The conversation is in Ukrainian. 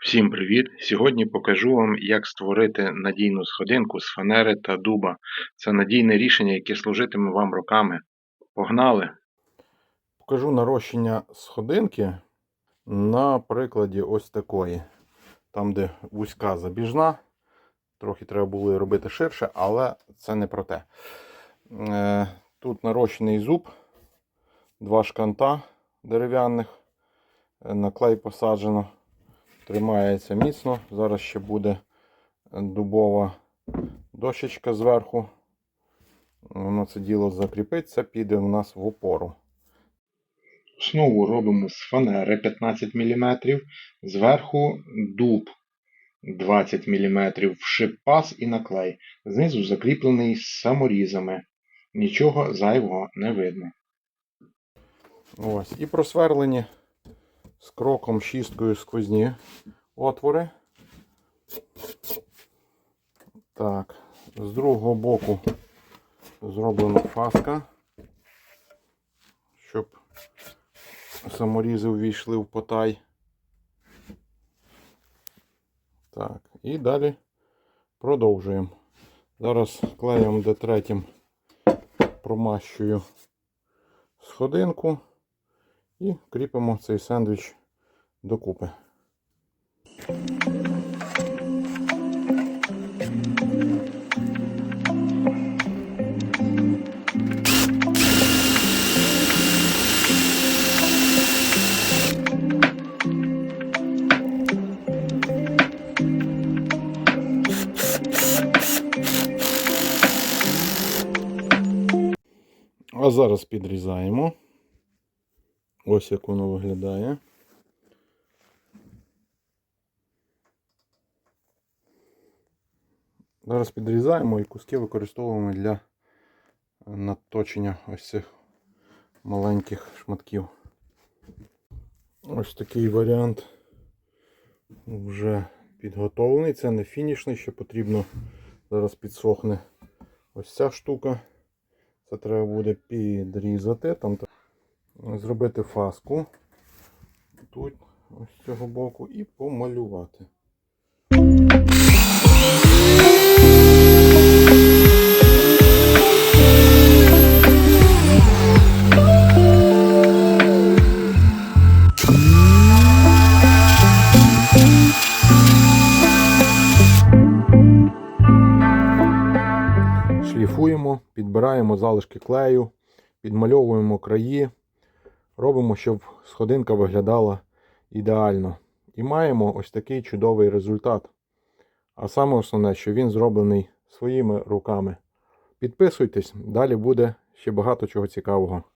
Всім привіт! Сьогодні покажу вам, як створити надійну сходинку з фанери та дуба. Це надійне рішення, яке служитиме вам роками. Погнали! Покажу нарощення сходинки на прикладі ось такої. Там, де вузька забіжна. Трохи треба було робити ширше, але це не про те. Е, Тут нарощений зуб, два шканта дерев'яних, е, на клей посаджено. Тримається міцно. Зараз ще буде дубова дощечка зверху. Воно це діло закріпиться, піде в нас в опору. Основу робимо з фанери 15 мм, зверху дуб 20 мм, вшип паз і наклей. Знизу закріплений саморізами. Нічого зайвого не видно. Ось. І просверлені з кроком шісткою сквозні отвори. Так, з другого боку зроблена фаска, щоб саморізи увійшли в потай. Так, і далі продовжуємо. Зараз клеєм Д3 промащую сходинку і кріпимо цей сендвіч докупи. А зараз підрізаємо. Ось як воно виглядає. Зараз підрізаємо і куски використовуємо для наточення ось цих маленьких шматків. Ось такий варіант вже підготовлений. Це не фінішний, ще потрібно зараз підсохне ось ця штука. Це треба буде підрізати, там зробити фаску тут, з цього боку, і помалювати. Шліфуємо, підбираємо залишки клею, підмальовуємо краї, робимо, щоб сходинка виглядала ідеально. І маємо ось такий чудовий результат. А саме основне, що він зроблений своїми руками. Підписуйтесь, далі буде ще багато чого цікавого.